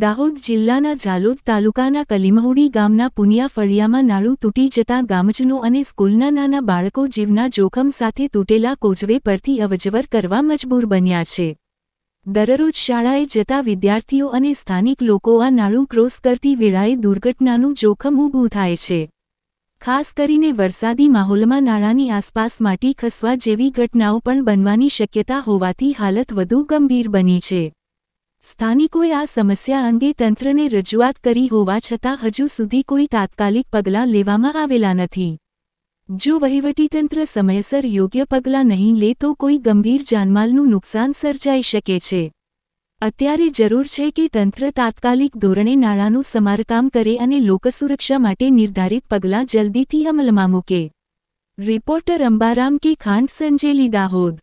દાહોદ જિલ્લાના ઝાલોદ તાલુકાના કલીમહુડી ગામના પુનિયા ફળિયામાં નાળું તૂટી જતાં ગામજનો અને સ્કૂલના નાના બાળકો જીવના જોખમ સાથે તૂટેલા કોચવે પરથી અવજવર કરવા મજબૂર બન્યા છે. દરરોજ શાળાએ જતા વિદ્યાર્થીઓ અને સ્થાનિક લોકો આ નાળું ક્રોસ કરતી વેળાએ દુર્ઘટનાનું જોખમ ઊભું થાય છે. ખાસ કરીને વરસાદી માહોલમાં નાળાની આસપાસ માટી ખસવા જેવી ઘટનાઓ પણ બનવાની શક્યતા હોવાથી હાલત વધુ ગંભીર બની છે. સ્થાનિકોએ આ સમસ્યા અંગે તંત્રને રજૂઆત કરી હોવા છતાં હજુ સુધી કોઈ તાત્કાલિક પગલાં લેવામાં આવેલા નથી. જો વહીવટીતંત્ર સમયસર યોગ્ય પગલાં નહીં લે તો કોઈ ગંભીર જાનમાલનું નુકસાન સર્જાઈ શકે છે. અત્યારે જરૂર છે કે તંત્ર તાત્કાલિક ધોરણે નાણાંનું સમારકામ કરે અને લોકસુરક્ષા માટે નિર્ધારિત પગલાં જલ્દીથી અમલમાં મૂકે. રિપોર્ટર અંબારામ કે ખાંડ સંજેલી દાહોદ.